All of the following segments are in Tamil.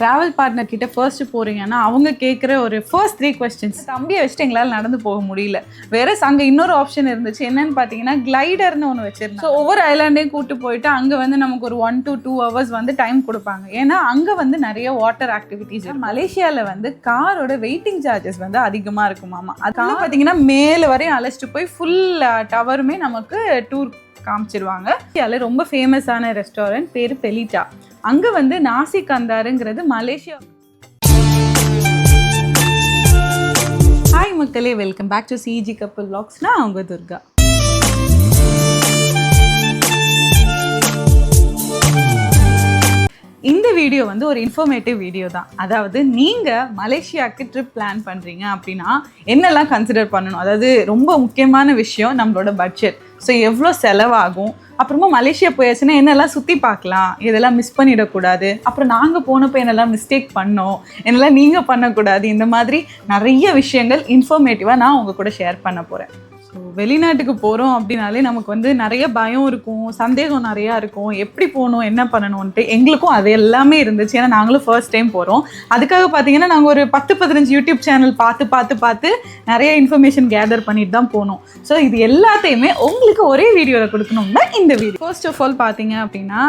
ட்ராவல் பார்ட்னர் கிட்ட ஃபர்ஸ்ட் போறீங்கன்னா அவங்க கேட்குற ஒரு ஃபர்ஸ்ட் த்ரீ கொஸ்டின்ஸ் தம்பியை வச்சுட்டு எங்களால் நடந்து போக முடியல. வேற அங்கே இன்னொரு ஆப்ஷன் இருந்துச்சு. என்னன்னு பார்த்தீங்கன்னா கிளைடர்னு ஒன்று வச்சிருந்தோம் ஸோ ஒவ்வொரு ஐலாண்டையும் கூட்டு போயிட்டு அங்கே வந்து நமக்கு ஒரு ஒன் டு டூ ஹவர்ஸ் வந்து டைம் கொடுப்பாங்க. ஏன்னா அங்கே வந்து நிறைய வாட்டர் ஆக்டிவிட்டிஸ் மலேசியாவில் வந்து காரோட வெயிட்டிங் சார்ஜஸ் வந்து அதிகமாக இருக்குமாமா அதுக்காக பார்த்தீங்கன்னா மேலே வரையும் அழைச்சிட்டு போய் ஃபுல் டவருமே நமக்கு டூர் காமிச்சிருவாங்க. ரொம்ப ஃபேமஸான ரெஸ்டாரண்ட் பேர் பெலிட்டா அங்கே வந்து நாசி கந்தாருங்கிறது மலேசியா. ஹாய் மக்களே வெல்கம் பேக் டு சிஜி கப்பல் பிளாக்ஸ்னா அவங்க துர்கா. இந்த வீடியோ வந்து ஒரு இன்ஃபர்மேட்டிவ் வீடியோ தான். அதாவது நீங்கள் மலேசியாவுக்கு ட்ரிப் பிளான் பண்ணுறீங்க அப்படின்னா என்னெல்லாம் கன்சிடர் பண்ணணும்? அதாவது ரொம்ப முக்கியமான விஷயம் நம்மளோட பட்ஜெட் ஸோ எவ்வளோ செலவாகும்? அப்புறமா மலேசியா போயாச்சுன்னா என்னெல்லாம் சுற்றி பார்க்கலாம் இதெல்லாம் மிஸ் பண்ணிடக்கூடாது. அப்புறம் நாங்கள் போனப்போ என்னெல்லாம் மிஸ்டேக் பண்ணோம் என்னெல்லாம் நீங்கள் பண்ணக்கூடாது இந்த மாதிரி நிறைய விஷயங்கள் இன்ஃபர்மேட்டிவாக நான் உங்கள் கூட ஷேர் பண்ண போகிறேன் வெளிநாட்டுக்கு போகிறோம் அப்படின்னாலே நமக்கு வந்து நிறைய பயம் இருக்கும் சந்தேகம் நிறையா இருக்கும். எப்படி போகணும் என்ன பண்ணணும்ன்ட்டு எங்களுக்கும் அது எல்லாமே இருந்துச்சு. ஏன்னா நாங்களும் ஃபர்ஸ்ட் டைம் போகிறோம் அதுக்காக பார்த்தீங்கன்னா நாங்கள் ஒரு பத்து பதினஞ்சு யூடியூப் சேனல் பார்த்து பார்த்து பார்த்து நிறைய இன்ஃபர்மேஷன் கேதர் பண்ணிட்டு தான் போனோம். ஸோ இது எல்லாத்தையுமே உங்களுக்கு ஒரே வீடியோவில் கொடுக்கணும்னா இந்த வீடியோ ஃபர்ஸ்ட் ஆஃப் ஆல் பார்த்தீங்க அப்படின்னா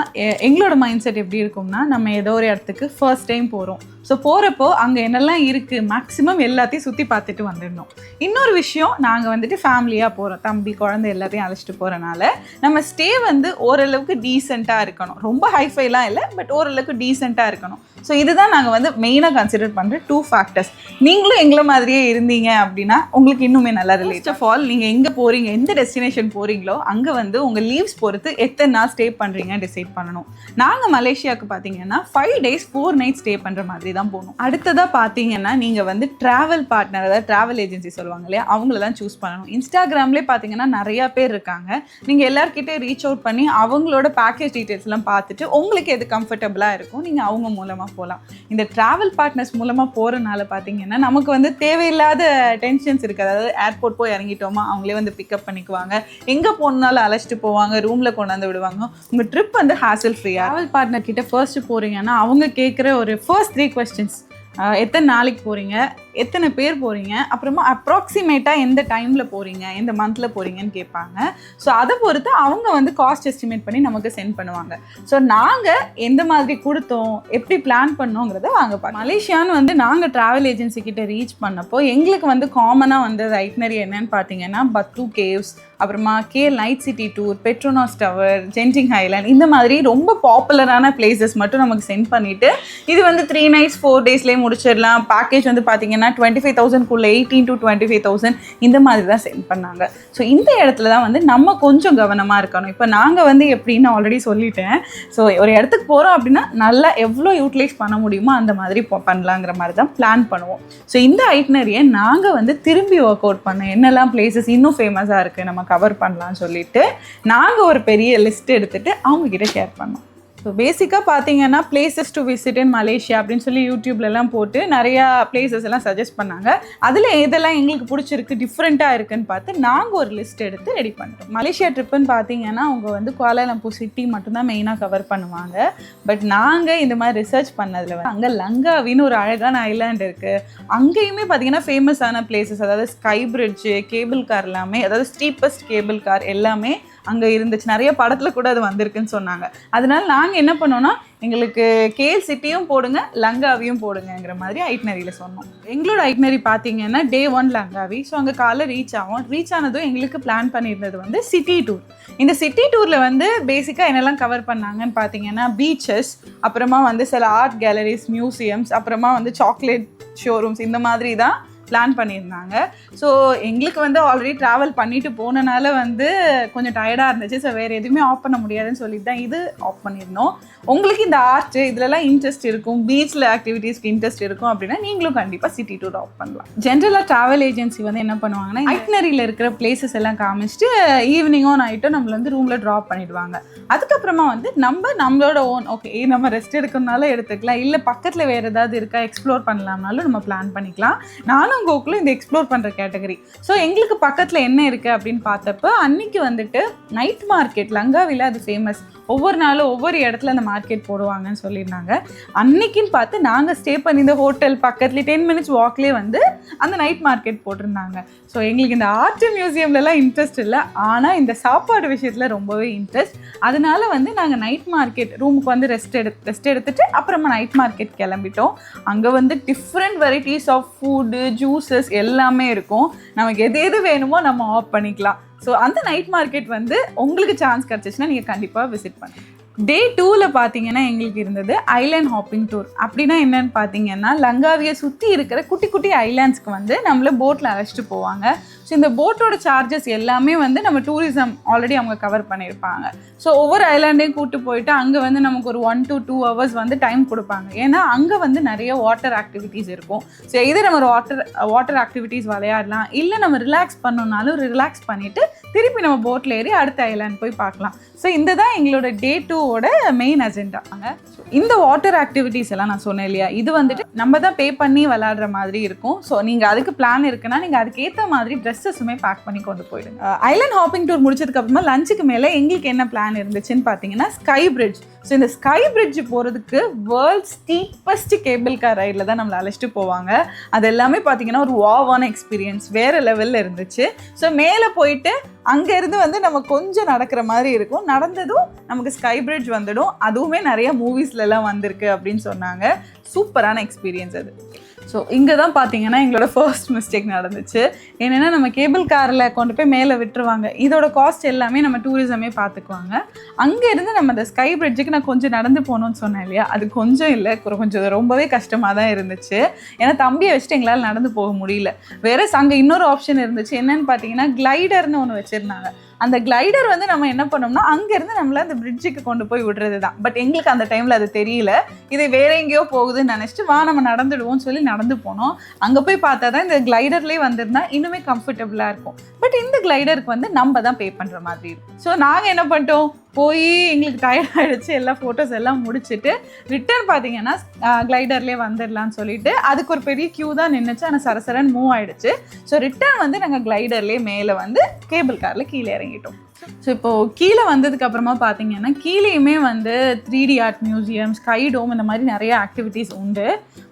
எங்களோட மைண்ட் செட் எப்படி இருக்கும்னா நம்ம ஏதோ ஒரு இடத்துக்கு ஃபர்ஸ்ட் டைம் போகிறோம் ஸோ போகிறப்போ அங்கே என்னெல்லாம் இருக்குது மேக்ஸிமம் எல்லாத்தையும் சுற்றி பார்த்துட்டு வந்துடணும். இன்னொரு விஷயம் நாங்கள் வந்துட்டு ஃபேமிலி ஃபேமிலியாக போகிறோம் தம்பி குழந்தை எல்லாத்தையும் அழைச்சிட்டு போகிறனால நம்ம ஸ்டே வந்து ஓரளவுக்கு டீசெண்டாக இருக்கணும். ரொம்ப ஹைஃபைலாம் இல்லை பட் ஓரளவுக்கு டீசெண்டாக இருக்கணும். ஸோ இதுதான் நாங்கள் வந்து மெயினாக கன்சிடர் பண்ணுற டூ ஃபேக்டர்ஸ் நீங்களும் எங்களை மாதிரியே இருந்தீங்க அப்படின்னா உங்களுக்கு இன்னுமே நல்லா ரிலேட் ஆஃப் ஆல் நீங்கள் எங்கே போகிறீங்க எந்த டெஸ்டினேஷன் போகிறீங்களோ அங்கே வந்து உங்கள் லீவ்ஸ் பொறுத்து எத்தனை நாள் ஸ்டே பண்ணுறீங்க டிசைட் பண்ணணும். நாங்கள் மலேசியாவுக்கு பார்த்தீங்கன்னா five days four night stay பண்ணுற மாதிரி தான் போகணும். அடுத்ததாக பார்த்தீங்கன்னா நீங்கள் வந்து ட்ராவல் பார்ட்னர் அதாவது ட்ராவல் ஏஜென்சி சொல்லுவாங்க இல்லையா அவங்கள தான் சூஸ் பண்ணணும். இன்ஸ்டாகிராம்லேயே பார்த்தீங்கன்னா நிறையா பேர் இருக்காங்க. நீங்கள் எல்லாருக்கிட்டே ரீச் அவுட் பண்ணி அவங்களோட பேக்கேஜ் டீட்டெயில்ஸ்லாம் பார்த்துட்டு உங்களுக்கு எது கம்ஃபர்டபுளாக இருக்கும் நீங்கள் அவங்க மூலமாக போகலாம் இந்த ட்ராவல் பார்ட்னர்ஸ் மூலமாக போகிறனால பார்த்தீங்கன்னா நமக்கு வந்து தேவையில்லாத டென்ஷன்ஸ் இருக்குது. அதாவது ஏர்போர்ட் போய் இறங்கிட்டோமா அவங்களே வந்து பிக்கப் பண்ணிக்குவாங்க. எங்கே போனாலும் அழைச்சிட்டு போவாங்க ரூமில் கொண்டாந்து விடுவாங்க. உங்கள் ட்ரிப் வந்து ஹாசல் ஃப்ரீ ட்ராவல் பார்ட்னர் கிட்ட ஃபர்ஸ்ட் போகிறீங்கன்னா அவங்க கேட்குற ஒரு ஃபர்ஸ்ட் த்ரீ கொஸ்டின்ஸ் எத்தனை நாளைக்கு போகிறீங்க எத்தனை பேர் போகிறீங்க அப்புறமா அப்ராக்சிமேட்டாக எந்த டைமில் போகிறீங்க எந்த மந்தில் போகிறீங்கன்னு கேட்பாங்க. ஸோ அதை பொறுத்து அவங்க வந்து காஸ்ட் எஸ்டிமேட் பண்ணி நமக்கு சென்ட் பண்ணுவாங்க. ஸோ நாங்கள் எந்த மாதிரி கொடுத்தோம்? எப்படி பிளான் பண்ணோங்கிறத வாங்க பார்க்கலாம். மலேசியான்னு வந்து நாங்கள் ட்ராவல் ஏஜென்சி கிட்ட ரீச் பண்ணப்போ எங்களுக்கு வந்து காமனாக வந்தது ஐட்னரி என்னன்னு பார்த்தீங்கன்னா பத்து கேவ்ஸ் அப்புறமா K light city tour Petronas tower Genting highland இந்த மாதிரி ரொம்ப பாப்புலரான பிளேசஸ் மட்டும் நமக்கு சென்ட் பண்ணிவிட்டு இது வந்து த்ரீ நைட்ஸ் ஃபோர் டேஸ்லேயே முடிச்சிடலாம். பேக்கேஜ் வந்து பார்த்தீங்கன்னா twenty five தௌசண்ட்குள்ளே eighteen to twenty five thousand இந்த மாதிரி தான் சென்ட் பண்ணாங்க. ஸோ இந்த இடத்துல தான் வந்து நம்ம கொஞ்சம் கவனமாக இருக்கணும். இப்போ நாங்கள் வந்து எப்படின்னு ஆல்ரெடி சொல்லிட்டேன். ஸோ ஒரு இடத்துக்கு போகிறோம் அப்படின்னா நல்லா எவ்வளோ யூட்டிலைஸ் பண்ண முடியுமோ அந்த மாதிரி பண்ணலாங்கிற மாதிரி தான் பிளான் பண்ணுவோம். ஸோ இந்த ஐட்னரியை நாங்கள் வந்து திரும்பி ஒர்க் அவுட் பண்ண என்னெல்லாம் பிளேசஸ் இன்னும் ஃபேமஸாக இருக்குது நம்ம கவர் பண்ணலாம்னு சொல்லிட்டு நாங்கள் ஒரு பெரிய லிஸ்ட் எடுத்துகிட்டு அவங்க கிட்ட ஷேர் பண்ணோம். ஸோ பேசிக்காக பார்த்தீங்கன்னா places to visit in Malaysia அப்படின்னு சொல்லி யூடியூப்லலாம் போட்டு நிறையா பிளேசஸ் எல்லாம் சஜஸ்ட் பண்ணாங்க. அதில் எதெல்லாம் எங்களுக்கு பிடிச்சிருக்கு டிஃப்ரெண்ட்டாக இருக்குன்னு பார்த்து நாங்கள் ஒரு லிஸ்ட் எடுத்து ரெடி பண்ணுறோம் மலேசியா ட்ரிப்புன்னு பார்த்தீங்கன்னா அவங்க வந்து குவாலாலம்பூர் சிட்டி மட்டும்தான் மெயினாக கவர் பண்ணுவாங்க. பட் நாங்கள் இந்த மாதிரி ரிசர்ச் பண்ணதில் வந்து அங்கே லங்காவின்னு ஒரு அழகான ஐலாண்ட் இருக்குது அங்கேயுமே பார்த்தீங்கன்னா ஃபேமஸான பிளேசஸ் அதாவது ஸ்கை பிரிட்ஜு கேபிள் கார் எல்லாமே அதாவது ஸ்டீப்பஸ்ட் கேபிள் கார் எல்லாமே அங்கே இருந்துச்சு. நிறைய படத்தில் கூட அது வந்திருக்குன்னு சொன்னாங்க. அதனால நாங்கள் என்ன பண்ணோம்னா எங்களுக்கு கேல் சிட்டியும் போடுங்க லங்காவியும் போடுங்கங்கிற மாதிரி ஐட்னரியில் சொன்னோம். எங்களோட ஐட்னரி பார்த்தீங்கன்னா டே ஒன் லங்காவி ஸோ அங்கே காலை ரீச் ஆகும் ரீச் ஆனதும் எங்களுக்கு பிளான் பண்ணியிருந்தது வந்து சிட்டி டூர் இந்த சிட்டி டூரில் வந்து பேசிக்காக என்னெல்லாம் கவர் பண்ணாங்கன்னு பார்த்தீங்கன்னா பீச்சஸ் அப்புறமா வந்து சில ஆர்ட் கேலரிஸ் மியூசியம்ஸ் அப்புறமா வந்து சாக்லேட் ஷோரூம்ஸ் இந்த மாதிரி தான் பிளான் பண்ணியிருந்தாங்க. ஸோ எங்களுக்கு வந்து ஆல்ரெடி ட்ராவல் பண்ணிட்டு போனனால வந்து கொஞ்சம் டயர்டாக இருந்துச்சு. ஸோ வேறு எதுவுமே ஆஃப் பண்ண முடியாதுன்னு சொல்லிட்டு தான் இது ஆஃப் பண்ணியிருந்தோம். உங்களுக்கு இந்த ஆர்ட் இதுலலாம் இன்ட்ரெஸ்ட் இருக்கும். பீச்சில் ஆக்டிவிட்டீஸ்க்கு இன்ட்ரெஸ்ட் இருக்கும் அப்படின்னா நீங்களும் கண்டிப்பாக சிட்டி டூர் ஆஃப் பண்ணலாம். ஜென்ரலாக ட்ராவல் ஏஜென்சி வந்து என்ன பண்ணுவாங்கன்னா ஐட்னரியில் இருக்கிற பிளேசஸ் எல்லாம் காமிச்சிட்டு ஈவினிங்கோ நைட்டோ நம்மளை வந்து ரூமில் ட்ராப் பண்ணிடுவாங்க. அதுக்கப்புறமா வந்து நம்ம நம்மளோட ஓன் ஓகே நம்ம ரெஸ்ட் எடுக்கணும்னாலும் எடுத்துக்கலாம். இல்லை பக்கத்தில் வேறு ஏதாவது இருக்கா எக்ஸ்ப்ளோர் பண்ணலாம்னாலும் நம்ம பிளான் பண்ணிக்கலாம். நானும் போலாங்கோக்குள்ள இந்த எக்ஸ்ப்ளோர் பண்ணுற கேட்டகரி ஸோ எங்களுக்கு பக்கத்தில் என்ன இருக்குது அப்படின்னு பார்த்தப்ப அன்னைக்கு வந்துட்டு நைட் மார்க்கெட் லங்காவில் அது ஃபேமஸ் ஒவ்வொரு நாளும் ஒவ்வொரு இடத்துல அந்த மார்க்கெட் போடுவாங்கன்னு சொல்லியிருந்தாங்க. அன்னைக்குன்னு பார்த்து நாங்கள் ஸ்டே பண்ணி இந்த ஹோட்டல் பக்கத்துலேயே டென் மினிட்ஸ் வாக்லேயே வந்து அந்த நைட் மார்க்கெட் போட்டிருந்தாங்க. ஸோ எங்களுக்கு இந்த ஆர்ட் மியூசியம்லலாம் இன்ட்ரெஸ்ட் இல்லை. ஆனால் இந்த சாப்பாடு விஷயத்தில் ரொம்பவே இன்ட்ரெஸ்ட் அதனால வந்து நாங்கள் நைட் மார்க்கெட் ரூமுக்கு வந்து ரெஸ்ட் எடு ரெஸ்ட் எடுத்துட்டு அப்புறமா நைட் மார்க்கெட் கிளம்பிட்டோம். அங்கே வந்து different varieties of food juices எல்லாமே இருக்கும். நமக்கு எது எது வேணுமோ நம்ம ஆஃப் பண்ணிக்கலாம். ஸோ அந்த நைட் மார்க்கெட் வந்து உங்களுக்கு சான்ஸ் கிடச்சிச்சுன்னா நீங்கள் கண்டிப்பாக விசிட் பண்ணுங்கள் டே டூவில் பார்த்தீங்கன்னா எங்களுக்கு இருந்தது ஐலேண்ட் ஹாப்பிங் டூர் அப்படின்னா என்னென்னு பார்த்தீங்கன்னா லங்காவியை சுற்றி இருக்கிற குட்டி குட்டி ஐலாண்ட்ஸ்க்கு வந்து நம்மளை போட்டில் அழைச்சிட்டு போவாங்க. ஸோ இந்த போட்டோட சார்ஜஸ் எல்லாமே வந்து நம்ம டூரிசம் ஆல்ரெடி அவங்க கவர் பண்ணியிருப்பாங்க. ஸோ ஒவ்வொரு ஐலாண்டையும் கூட்டு போயிட்டு அங்கே வந்து நமக்கு ஒரு ஒன் டு டூ ஹவர்ஸ் வந்து டைம் கொடுப்பாங்க. ஏன்னா அங்கே வந்து நிறைய வாட்டர் ஆக்டிவிட்டீஸ் இருக்கும். ஸோ இது நம்ம வாட்டர் வாட்டர் ஆக்டிவிட்டீஸ் விளையாடலாம் இல்லை நம்ம ரிலாக்ஸ் பண்ணோம்னாலும் ரிலாக்ஸ் பண்ணிவிட்டு திருப்பி நம்ம போட்டில் ஏறி அடுத்த ஐலாண்ட் போய் பார்க்கலாம். ஸோ இந்த தான் எங்களோட டே டூவோட மெயின் அஜெண்டாங்க இந்த வாட்டர் ஆக்டிவிட்டீஸ் எல்லாம் நான் சொன்னேன் இல்லையா? இது வந்துட்டு நம்ம தான் பே பண்ணி விளையாடுற மாதிரி இருக்கும். ஸோ நீங்கள் அதுக்கு பிளான் இருக்குன்னா நீங்கள் அதுக்கேற்ற மாதிரி ட்ரெஸ்ஸஸுமே பேக் பண்ணி கொண்டு போயிடுங்க. ஐலண்ட் ஹாப்பிங் டூர் முடிச்சதுக்கு அப்புறமா லஞ்சுக்கு மேலே எங்களுக்கு என்ன பிளான் இருந்துச்சுன்னு பார்த்தீங்கன்னா ஸ்கை பிரிட்ஜ் ஸோ இந்த ஸ்கை பிரிட்ஜ் போகிறதுக்கு வேர்ல்ட் ஸ்டீப்பஸ்ட் கேபிள் கார் ரைடில் தான் நம்மளை அழைச்சிட்டு போவாங்க. அது எல்லாமே பார்த்தீங்கன்னா ஒரு வாவான எக்ஸ்பீரியன்ஸ் வேறு லெவலில் இருந்துச்சு. ஸோ மேலே போயிட்டு அங்கேருந்து வந்து நம்ம கொஞ்சம் நடக்கிற மாதிரி இருக்கும். நடந்ததும் நமக்கு ஸ்கை பிரிட்ஜ் வந்துடும். அதுவுமே நிறைய மூவிஸ்லலாம் வந்திருக்கு அப்படின்னு சொன்னாங்க. சூப்பரான எக்ஸ்பீரியன்ஸ் அது. ஸோ இங்கே தான் பார்த்தீங்கன்னா எங்களோட ஃபர்ஸ்ட் மிஸ்டேக் நடந்துச்சு. என்னென்னா நம்ம கேபிள் காரில் கொண்டு போய் மேலே விட்டுருவாங்க. இதோட காஸ்ட் எல்லாமே நம்ம டூரிசமே பார்த்துக்குவாங்க அங்கேருந்து நம்ம அந்த ஸ்கை பிரிட்ஜுக்கு நான் கொஞ்சம் நடந்து போகணும்னு சொன்னேன் இல்லையா? அது கொஞ்சம் இல்லை கொஞ்சம் ரொம்பவே கஷ்டமாக தான் இருந்துச்சு. ஏன்னா தம்பியை வச்சுட்டு எங்களால் நடந்து போக முடியல. வேற அங்கே இன்னொரு ஆப்ஷன் இருந்துச்சு. என்னன்னு பார்த்தீங்கன்னா கிளைடர்னு ஒன்று வச்சுருந்தாங்க. அந்த கிளைடர் வந்து நம்ம என்ன பண்ணோம்னா அங்கேருந்து நம்மளை அந்த பிரிட்ஜுக்கு கொண்டு போய் விடுறது தான் பட் எங்களுக்கு அந்த டைமில் அது தெரியல. இது வேற எங்கேயோ போகுதுன்னு நினச்சிட்டு வா நம்ம நடந்துடுவோம்னு சொல்லி நடந்து போனோம். அங்கே போய் பார்த்தா தான் இந்த கிளைடர்லேயே வந்திருந்தா இன்னுமே கம்ஃபர்டபுளாக இருக்கும். பட் இந்த கிளைடருக்கு வந்து நம்ம தான் பே பண்ணுற மாதிரி இருக்கும். ஸோ நாங்கள் என்ன பண்ணிட்டோம்? போய் எங்களுக்கு டயர்ட் ஆகிடுச்சு எல்லா ஃபோட்டோஸ் எல்லாம் முடிச்சுட்டு ரிட்டர்ன் பார்த்தீங்கன்னா கிளைடர்லேயே வந்துடலாம்னு சொல்லிட்டு அதுக்கு ஒரு பெரிய க்யூ தான் நின்றுச்சு ஆனால் சரசரன் மூவ் ஆகிடுச்சு ஸோ ரிட்டர்ன் வந்து நாங்கள் கிளைடர்லேயே மேலே வந்து கேபிள் காரில் கீழே இறங்கிட்டோம். ஸோ இப்போ கீழே வந்ததுக்கு அப்புறமா பார்த்தீங்கன்னா கீழேயுமே வந்து three D art museum sky dome இந்த மாதிரி நிறைய ஆக்டிவிட்டீஸ் உண்டு.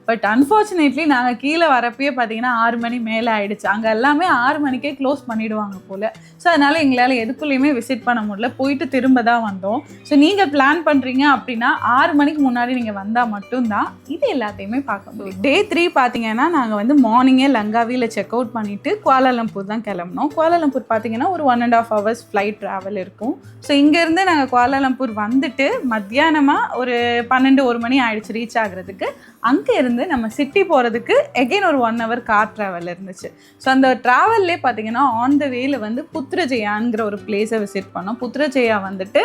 பட் அன்ஃபார்ச்சுனேட்லி நாங்கள் கீழே வரப்பயே பார்த்தீங்கன்னா ஆறு மணி மேலே ஆயிடுச்சு. அங்கே எல்லாமே ஆறு மணிக்கே க்ளோஸ் பண்ணிவிடுவாங்க போல். ஸோ அதனால் எங்களால் எதுக்குள்ளேயுமே விசிட் பண்ண முடியல. போயிட்டு திரும்ப தான் வந்தோம். ஸோ நீங்கள் பிளான் பண்ணுறீங்க அப்படின்னா ஆறு மணிக்கு முன்னாடி நீங்கள் வந்தால் மட்டும்தான் இது எல்லாத்தையுமே பார்க்க முடியும். டே த்ரீ பார்த்தீங்கன்னா நாங்கள் வந்து மார்னிங்கே லங்காவியில் செக் அவுட் பண்ணிவிட்டு குவாலாலம்பூர் தான் கிளம்புனோம். குவாலாலம்பூர் பார்த்தீங்கன்னா ஒரு one and half hours flight travel இருக்கும். ஸோ இங்கேருந்து நாங்கள் குவாலாலம்பூர் வந்துட்டு மத்தியானமாக ஒரு பன்னெண்டு ஒரு மணி ஆயிடுச்சு ரீச் ஆகுறதுக்கு. அங்கே இருந்து நம்ம சிட்டி போகிறதுக்கு எகெயின் ஒரு ஒன் ஹவர் கார் ட்ராவல் இருந்துச்சு. ஸோ அந்த ட்ராவல்லே பார்த்தீங்கன்னா ஆன் த வேல வந்து புத்ரஜெயாங்கிற ஒரு பிளேஸை விசிட் பண்ணோம். புத்ரஜெயா வந்துட்டு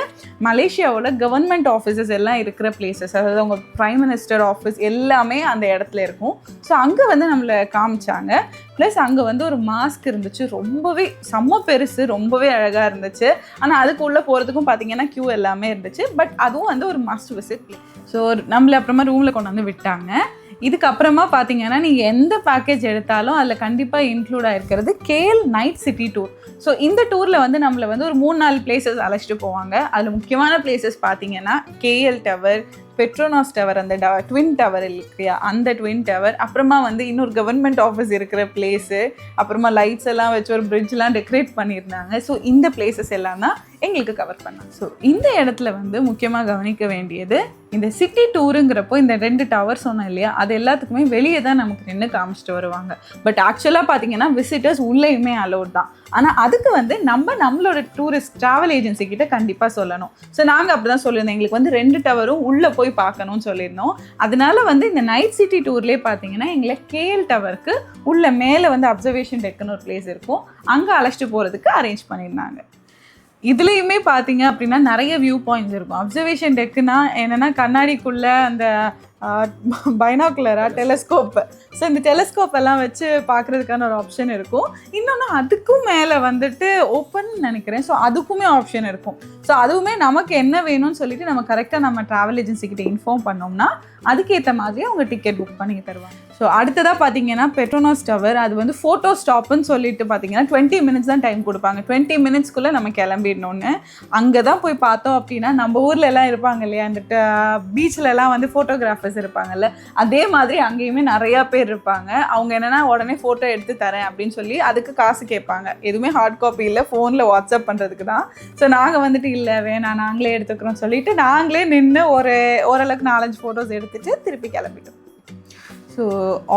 மலேசியாவோட கவர்மெண்ட் ஆஃபீஸஸ் எல்லாம் இருக்கிற பிளேசஸ் அதாவது அவங்க ப்ரைம் மினிஸ்டர் ஆஃபீஸ் எல்லாமே அந்த இடத்துல இருக்கும். ஸோ அங்கே வந்து நம்மளை காமிச்சாங்க. ப்ளஸ் அங்கே வந்து ஒரு மாஸ்க் இருந்துச்சு. ரொம்பவே செம்ம பெருசு ரொம்பவே அழகாக இருந்துச்சு. ஆனால் அதுக்குள்ளே போகிறதுக்கும் பார்த்தீங்கன்னா க்யூ எல்லாமே இருந்துச்சு. பட் அதுவும் வந்து ஒரு மஸ்ட் விசிட் ஸோ நம்மளை அப்புறமா ரூமில் கொண்டு வந்து விட்டாங்க. இதுக்கப்புறமா பார்த்தீங்கன்னா நீங்கள் எந்த பேக்கேஜ் எடுத்தாலும் அதில் கண்டிப்பாக include ஆகிருக்கிறது KL night city tour so இந்த டூரில் வந்து நம்மளை வந்து ஒரு மூணு நாலு பிளேசஸ் அழைச்சிட்டு போவாங்க. அதில் முக்கியமான பிளேசஸ் பார்த்தீங்கன்னா கேஎல் டவர் பெட்ரோனாஸ் டவர் அந்த ட்வின் டவர் இல்லையா? அந்த ட்வின் டவர் அப்புறமா வந்து இன்னொரு கவர்மெண்ட் ஆஃபீஸ் இருக்கிற பிளேஸு அப்புறமா லைட்ஸ் எல்லாம் வச்சு ஒரு பிரிட்ஜ்லாம் டெக்கரேட் பண்ணியிருந்தாங்க. ஸோ இந்த பிளேசஸ் எல்லாம் தான் எங்களுக்கு கவர் பண்ணாங்க ஸோ இந்த இடத்துல வந்து முக்கியமாக கவனிக்க வேண்டியது இந்த சிட்டி டூருங்கிறப்போ இந்த ரெண்டு டவர் சொன்னோம் இல்லையா அது எல்லாத்துக்குமே வெளியே தான் நமக்கு நின்று காமிச்சிட்டு வருவாங்க. பட் ஆக்சுவலாக பார்த்தீங்கன்னா விசிட்டர்ஸ் உள்ளேயுமே அலோட் தான். ஆனால் அதுக்கு வந்து நம்ம நம்மளோட டூரிஸ்ட் ட்ராவல் ஏஜென்சி கிட்ட கண்டிப்பாக சொல்லணும். ஸோ நாங்கள் அப்படி தான் சொல்லியிருந்தோம். எங்களுக்கு வந்து ரெண்டு டவரும் உள்ளே போய் பார்க்கணும்னு சொல்லியிருந்தோம். அதனால வந்து இந்த நைட் சிட்டி டூர்லேயே பார்த்தீங்கன்னா எங்களை கேஎல் டவருக்கு உள்ள மேலே வந்து அப்சர்வேஷன் டெக்குன்னு ஒரு பிளேஸ் இருக்கும். அங்கே அழைச்சிட்டு போகிறதுக்கு அரேஞ்ச் பண்ணியிருந்தாங்க. இதுலேயுமே பார்த்தீங்க அப்படின்னா நிறைய வியூ பாயிண்ட்ஸ் இருக்கும் அப்சர்வேஷன் டெக்குனா என்னென்னா கண்ணாடிக்குள்ளே அந்த பைனாக்குலரா டெலஸ்கோப். ஸோ இந்த டெலஸ்கோப் எல்லாம் வச்சு பார்க்குறதுக்கான ஒரு ஆப்ஷன் இருக்கும். இன்னொன்று அதுக்கும் மேலே வந்துட்டு ஓப்பன் நினைக்கிறேன். ஸோ அதுக்குமே ஆப்ஷன் இருக்கும். ஸோ அதுவுமே நமக்கு என்ன வேணும்னு சொல்லிட்டு நம்ம கரெக்டாக நம்ம ட்ராவல் ஏஜென்சிக்கிட்ட இன்ஃபார்ம் பண்ணோம்னா அதுக்கேற்ற மாதிரி அவங்க டிக்கெட் புக் பண்ணி தருவாங்க. ஸோ அடுத்ததாக பார்த்தீங்கன்னா பெட்ரோனாஸ் டவர் அது வந்து ஃபோட்டோ ஸ்டாப்னு சொல்லிட்டு பார்த்தீங்கன்னா டுவெண்ட்டி மினிட்ஸ் தான் டைம் கொடுப்பாங்க. டுவெண்ட்டி மினிட்ஸ்க்குள்ளே நம்ம கிளம்பிடணும்னு. அங்கே தான் போய் பார்த்தோம் அப்படின்னா நம்ம ஊர்ல எல்லாம் இருப்பாங்க இல்லையா? அந்த பீச்ல எல்லாம் வந்து ஃபோட்டோகிராஃபர்ஸ் இருப்பாங்கல்ல அதே மாதிரி அங்கேயுமே நிறையா பேர் இருப்பாங்க. அவங்க என்னன்னா உடனே ஃபோட்டோ எடுத்து தரேன் அப்படின்னு சொல்லி அதுக்கு காசு கேட்பாங்க. எதுவுமே ஹார்ட் காப்பி இல்லை ஃபோனில் வாட்ஸ்அப் பண்ணுறதுக்கு தான். ஸோ நாங்கள் வந்துட்டு இல்லை வேணாம் நாங்களே எடுத்துக்கிறோம் சொல்லிட்டு நாங்களே நின்று ஒரு ஓரளவுக்கு நாலஞ்சு ஃபோட்டோஸ் எடுத்துட்டு திருப்பி கிளம்பிட்டோம். ஸோ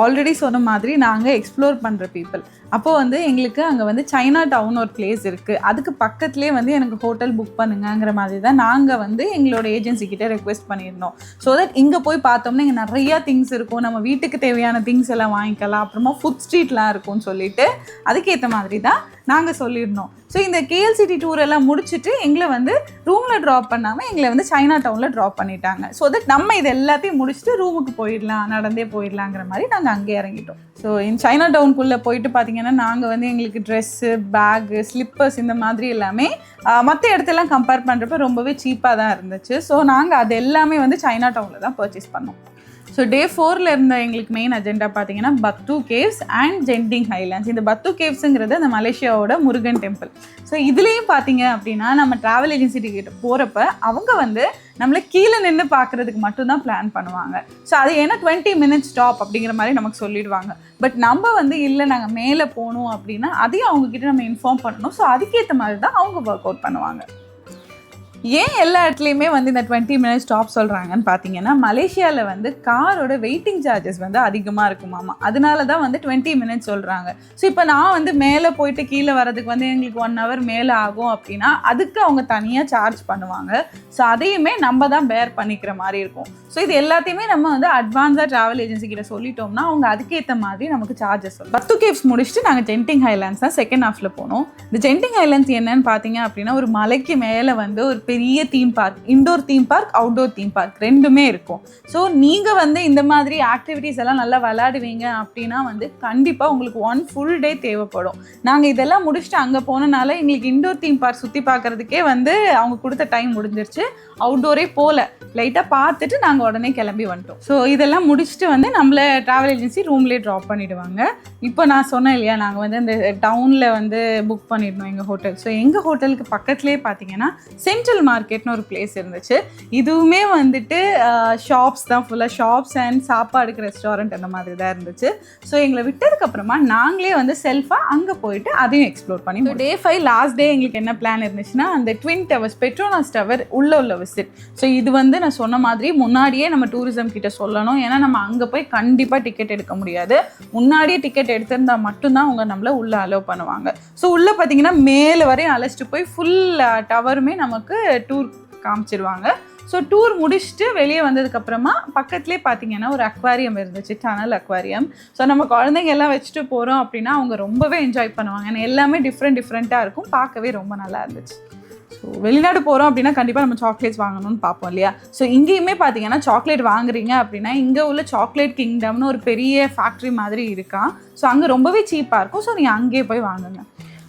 ஆல்ரெடி சொன்ன மாதிரி நாங்கள் எக்ஸ்ப்ளோர் பண்ணுற பீப்புள் அப்போது வந்து எங்களுக்கு அங்கே வந்து சைனா டவுன் ஒரு பிளேஸ் இருக்குது அதுக்கு பக்கத்துலேயே வந்து எனக்கு ஹோட்டல் புக் பண்ணுங்கங்கிற மாதிரி தான் நாங்கள் வந்து எங்களோட ஏஜென்சி ரெக்வெஸ்ட் பண்ணியிருந்தோம். ஸோ தட் இங்கே போய் பார்த்தோம்னா இங்கே நிறையா திங்ஸ் இருக்கும். நம்ம வீட்டுக்கு தேவையான திங்ஸ் எல்லாம் வாங்கிக்கலாம். அப்புறமா ஃபுட் ஸ்ட்ரீட்லாம் இருக்கும்னு சொல்லிட்டு அதுக்கேற்ற மாதிரி தான் நாங்கள் சொல்லியிருந்தோம் ஸோ இந்த கேஎல்சிடி டூர் எல்லாம் முடிச்சுட்டு எங்களை வந்து ரூமில் ட்ராப் பண்ணாமல் எங்களை வந்து சைனா டவுனில் ட்ராப் பண்ணிட்டாங்க. ஸோ தட் நம்ம இது எல்லாத்தையும் முடிச்சுட்டு ரூமுக்கு போயிடலாம் நடந்தே போயிடலாங்கிற மாதிரி நாங்கள் அங்கே இறங்கிட்டோம். ஸோ இந்த சைனா டவுனுக்குள்ளே போயிட்டு பார்த்தீங்கன்னா நாங்கள் வந்து எங்களுக்கு ட்ரெஸ்ஸு பேகு ஸ்லிப்பர்ஸ் இந்த மாதிரி எல்லாமே மற்ற இடத்தெல்லாம் கம்பேர் பண்ணுறப்ப ரொம்பவே சீப்பாக தான் இருந்துச்சு. ஸோ நாங்கள் அது எல்லாமே வந்து சைனா டவுனில் தான் பர்ச்சேஸ் பண்ணோம். ஸோ டே ஃபோரில் இருந்த எங்களுக்கு மெயின் அஜெண்டா பார்த்தீங்கன்னா Batu caves and Genting Highlands இந்த பத்து கேவ்ஸுங்கிறது அந்த மலேசியாவோட முருகன் டெம்பிள் ஸோ இதுலேயும் பார்த்தீங்க அப்படின்னா நம்ம ட்ராவல் ஏஜென்சி கிட்ட போகிறப்ப அவங்க வந்து நம்மளை கீழே நின்று பார்க்குறதுக்கு மட்டும்தான் பிளான் பண்ணுவாங்க. ஸோ அது ஏன்னா டுவெண்ட்டி மினிட்ஸ் ஸ்டாப் அப்படிங்கிற மாதிரி நமக்கு சொல்லிடுவாங்க. பட் நம்ம வந்து இல்லை நாங்கள் மேலே போகணும் அப்படின்னா அதையும் அவங்கக்கிட்ட நம்ம இன்ஃபார்ம் பண்ணணும். ஸோ அதுக்கேற்ற மாதிரி தான் அவங்க ஒர்க் அவுட் பண்ணுவாங்க. ஏன் எல்லா இடத்துலையுமே வந்து இந்த டுவெண்ட்டி மினிட்ஸ் ஸ்டாப் சொல்கிறாங்கன்னு பார்த்தீங்கன்னா மலேசியாவில் வந்து காரோட வெயிட்டிங் சார்ஜஸ் வந்து அதிகமாக இருக்குமாமா அதனால தான் வந்து டுவெண்ட்டி மினிட்ஸ் சொல்கிறாங்க ஸோ இப்போ நான் வந்து மேலே போயிட்டு கீழே வரதுக்கு வந்து எங்களுக்கு ஒன் ஹவர் மேலே ஆகும் அப்படின்னா அதுக்கு அவங்க தனியாக சார்ஜ் பண்ணுவாங்க. ஸோ அதையுமே நம்ம தான் பேர் பண்ணிக்கிற மாதிரி இருக்கும். ஸோ இது எல்லாத்தையுமே நம்ம வந்து அட்வான்ஸாக ட்ராவல் ஏஜென்சி கிட்ட சொல்லிட்டோம்னா அவங்க அதுக்கேற்ற மாதிரி நமக்கு சார்ஜஸ் சொல்லும். பத்து கேவ்ஸ் முடிச்சுட்டு நாங்கள் ஜென்டிங் ஹைலாண்ட்ஸ் தான் செகண்ட் ஹாஃபில் போனோம். இந்த ஜென்டிங் ஹைலாண்ட்ஸ் என்னன்னு பார்த்தீங்க அப்படின்னா ஒரு மலைக்கு மேலே வந்து ஒரு பெரிய theme park indoor theme park outdoor theme park ரெண்டுமே இருக்கும். ஸோ நீங்கள் வந்து இந்த மாதிரி ஆக்டிவிட்டீஸ் எல்லாம் நல்லா விளாடுவீங்க அப்படின்னா வந்து கண்டிப்பாக உங்களுக்கு ஒன் ஃபுல் டே தேவைப்படும். நாங்கள் இதெல்லாம் முடிச்சுட்டு அங்கே போனனால எங்களுக்கு இண்டோர் தீம் பார்க் சுற்றி பார்க்கறதுக்கே வந்து அவங்க கொடுத்த டைம் முடிஞ்சிருச்சு. அவுட்டோரே போகல லைட்டாக பார்த்துட்டு நாங்கள் உடனே கிளம்பி வந்துட்டோம். ஸோ இதெல்லாம் முடிச்சுட்டு வந்து நம்மளை ட்ராவல் ஏஜென்சி ரூம்லேயே ட்ராப் பண்ணிவிடுவாங்க இப்போ நான் சொன்னேன் இல்லையா நாங்கள் வந்து இந்த டவுனில் வந்து புக் பண்ணிடணும் எங்கள் ஹோட்டல் ஸோ எங்கள் ஹோட்டலுக்கு பக்கத்துலேயே பார்த்தீங்கன்னா சென்ட்ரல் மார்க்கெட்னு ஒரு பிளேஸ் இருந்துச்சு. இதுவுமே வந்துட்டு ஷாப்ஸ் தான் ஃபுல்லாக ஷாப்ஸ் அண்ட் சாப்பாடுக்கு ரெஸ்டாரண்ட் அந்த மாதிரி தான் இருந்துச்சு. ஸோ எங்களை விட்டதுக்கப்புறமா நாங்களே வந்து செல்ஃபாக அங்கே போயிட்டு அதையும் எக்ஸ்ப்ளோர் பண்ணி டே ஃபைவ் லாஸ்ட் டே எங்களுக்கு என்ன பிளான் இருந்துச்சுன்னா அந்த ட்வின் டவர்ஸ் பெட்ரோனாஸ் டவர் உள்ள உள்ள விசிட் ஸோ இது வந்து நான் சொன்ன மாதிரி முன்னாடியே நம்ம டூரிசம் கிட்ட சொல்லணும். ஏன்னா நம்ம அங்கே போய் கண்டிப்பாக டிக்கெட் எடுக்க முடியாது. முன்னாடியே டிக்கெட் எடுத்திருந்தா மட்டும்தான் அவங்க நம்மளை உள்ளே அலோவ் பண்ணுவாங்க. ஸோ உள்ளே பார்த்தீங்கன்னா மேலே வரையும் அழைச்சிட்டு போய் ஃபுல் டவருமே நமக்கு டூர் காமிச்சிருவாங்க. ஸோ டூர் முடிச்சுட்டு வெளியே வந்ததுக்கப்புறமா பக்கத்துலேயே பார்த்தீங்கன்னா ஒரு அக்வாரியம் இருந்துச்சு. டனல் அக்வாரியம் ஸோ நம்ம குழந்தைங்க எல்லாம் வச்சுட்டு போகிறோம் அப்படின்னா அவங்க ரொம்பவே என்ஜாய் பண்ணுவாங்க. ஏன்னா எல்லாமே டிஃப்ரெண்ட் டிஃப்ரெண்ட்டாக இருக்கும். பார்க்கவே ரொம்ப நல்லா இருந்துச்சு. ஸோ வெளிநாடு போகிறோம் அப்படின்னா கண்டிப்பாக நம்ம சாக்லேட்ஸ் வாங்கணும்னு பார்ப்போம் இல்லையா? ஸோ இங்கேயுமே பார்த்தீங்கன்னா சாக்லேட் வாங்குறீங்க அப்படின்னா இங்கே உள்ள சாக்லேட் கிங்டம்னு ஒரு பெரிய ஃபேக்ட்ரி மாதிரி இருக்கா ஸோ அங்கே ரொம்பவே சீப்பாக இருக்கும். ஸோ நீங்கள் அங்கேயே போய் வாங்குங்க.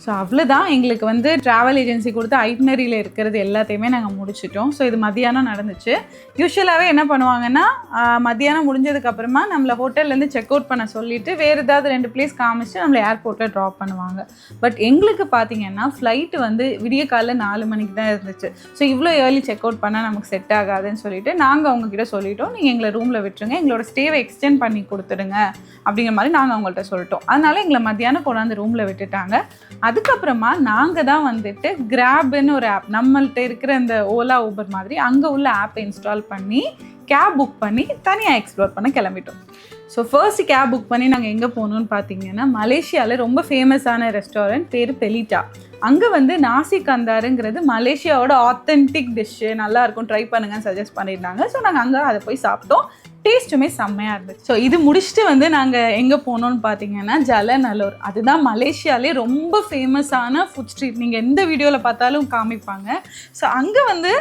ஸோ அவ்வளோதான் எங்களுக்கு வந்து ட்ராவல் ஏஜென்சி கொடுத்து ஐட்னரியில் இருக்கிறது எல்லாத்தையுமே நாங்கள் முடிச்சிட்டோம். ஸோ இது மதியானம் நடந்துச்சு. யூஸ்வலாகவே என்ன பண்ணுவாங்கன்னா மதியானம் முடிஞ்சதுக்கப்புறமா நம்மளை ஹோட்டல்லேருந்து செக் அவுட் பண்ண சொல்லிவிட்டு வேறு ஏதாவது ரெண்டு பிளேஸ் காமிச்சு நம்மளை ஏர்போர்ட்டில் ட்ராப் பண்ணுவாங்க. பட் எங்களுக்கு பார்த்தீங்கன்னா ஃப்ளைட்டு வந்து விடிய காலைல நாலு மணிக்கு தான் இருந்துச்சு. ஸோ இவ்வளோ ஏர்லி செக் அவுட் பண்ணால் நமக்கு செட் ஆகாதுன்னு சொல்லிட்டு நாங்கள் அவங்கக்கிட்ட சொல்லிட்டோம். நீங்கள் எங்களை ரூமில் விட்டுருங்க. எங்களோட ஸ்டேவை எக்ஸ்டெண்ட் பண்ணி கொடுத்துருங்க அப்படிங்கிற மாதிரி நாங்கள் அவங்கள்ட்ட சொல்லிட்டோம். அதனால எங்களை மத்தியானம் கொண்டாந்து ரூமில் விட்டுட்டாங்க. அதுக்கப்புறமா நாங்கள் தான் வந்துட்டு கிராப்னு ஒரு ஆப் நம்மள்கிட்ட இருக்கிற இந்த ஓலா ஊபர் மாதிரி அங்கே உள்ள ஆப்பை இன்ஸ்டால் பண்ணி கேப் புக் பண்ணி தனியாக எக்ஸ்ப்ளோர் பண்ண கிளம்பிட்டோம். ஸோ ஃபர்ஸ்ட் கேப் புக் பண்ணி நாங்கள் எங்கே போகணும்னு பார்த்தீங்கன்னா மலேசியாவில் ரொம்ப ஃபேமஸான ரெஸ்டாரண்ட் பேர் பெலிட்டா அங்கே வந்து நாசி கந்தாருங்கிறது மலேசியாவோட ஆத்தென்டிக் டிஷ்ஷு நல்லாயிருக்கும் ட்ரை பண்ணுங்கன்னு சஜஸ்ட் பண்ணியிருந்தாங்க. ஸோ நாங்கள் அங்கே அதை போய் சாப்பிட்டோம். டேஸ்ட்டுமே செம்மையாக இருந்துச்சு. ஸோ இது முடிச்சுட்டு வந்து நாங்கள் எங்கே போனோம்னு பார்த்தீங்கன்னா ஜலநல்லூர். அதுதான் மலேசியாலே ரொம்ப ஃபேமஸான ஃபுட் ஸ்ட்ரீட் நீங்கள் எந்த வீடியோவில் பார்த்தாலும் காமிப்பாங்க. ஸோ அங்கே வந்து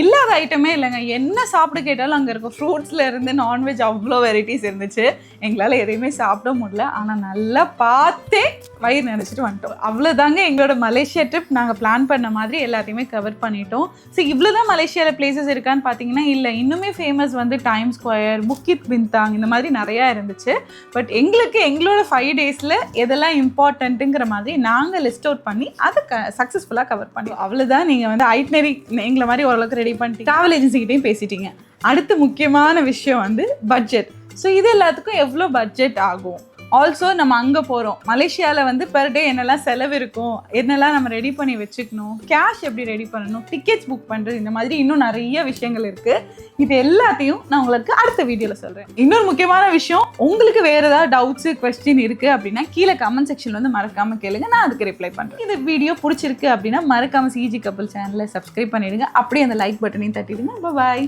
இல்லாத ஐட்டமே இல்லைங்க. என்ன சாப்பிட கேட்டாலும் அங்கே இருக்கும் ஃப்ரூட்ஸில் இருந்து நான்வெஜ் அவ்வளோ வெரைட்டிஸ் இருந்துச்சு. எங்களால் எதையுமே சாப்பிட முடியல. ஆனால் நல்லா பார்த்தே வயிறு நினச்சிட்டு வந்துட்டோம். அவ்வளோதாங்க எங்களோட மலேசியா ட்ரிப் நாங்கள் பிளான் பண்ண மாதிரி எல்லாத்தையுமே கவர் பண்ணிட்டோம். ஸோ இவ்வளோ தான் மலேசியாவில் பிளேசஸ் இருக்கான்னு பார்த்தீங்கன்னா இல்லை இன்னுமே ஃபேமஸ் வந்து டைம் ஸ்கொயர் புக்கித் பின்தாங் இந்த மாதிரி நிறையா இருந்துச்சு. பட் எங்களுக்கு எங்களோட ஃபைவ் டேஸில் எதெல்லாம் இம்பார்ட்டண்ட்டுங்கிற மாதிரி நாங்கள் லிஸ்ட் அவுட் பண்ணி அதை க சக்ஸஸ்ஃபுல்லாக கவர் பண்ணி அவ்வளோதான் நீங்கள் வந்து ஐட்னரி எங்களை மாதிரி ஓரளவுக்கு ரெடி பண்ணிட்டு ட்ராவல் ஏஜென்சிக்கிட்டையும் பேசிட்டீங்க. அடுத்து முக்கியமான விஷயம் வந்து பட்ஜெட் ஸோ இது எல்லாத்துக்கும் எவ்வளோ பட்ஜெட் ஆகும்? ஆல்சோ நம்ம அங்கே போகிறோம் மலேசியாவில் வந்து பெர் டே என்னெல்லாம் செலவு இருக்கும் என்னெல்லாம் நம்ம ரெடி பண்ணி வச்சுக்கணும் கேஷ் எப்படி ரெடி பண்ணணும் டிக்கெட்ஸ் புக் பண்ணுறது இந்த மாதிரி இன்னும் நிறைய விஷயங்கள் இருக்குது இது எல்லாத்தையும் நான் உங்களுக்கு அடுத்த வீடியோவில் சொல்கிறேன் இன்னொரு முக்கியமான விஷயம் உங்களுக்கு வேறு ஏதாவது டவுட்ஸு கொஸ்டின் இருக்குது அப்படின்னா கீழே கமெண்ட் செக்ஷனில் வந்து மறக்காமல் கேளுங்க. நான் அதுக்கு ரிப்ளை பண்ணுறேன் இந்த வீடியோ பிடிச்சிருக்கு அப்படின்னா மறக்காமல் சிஜி கப்பல் சேனலை சப்ஸ்கிரைப் பண்ணிடுங்க. அப்படியே அந்த லைக் பட்டனையும் தட்டிடுங்க. பாய்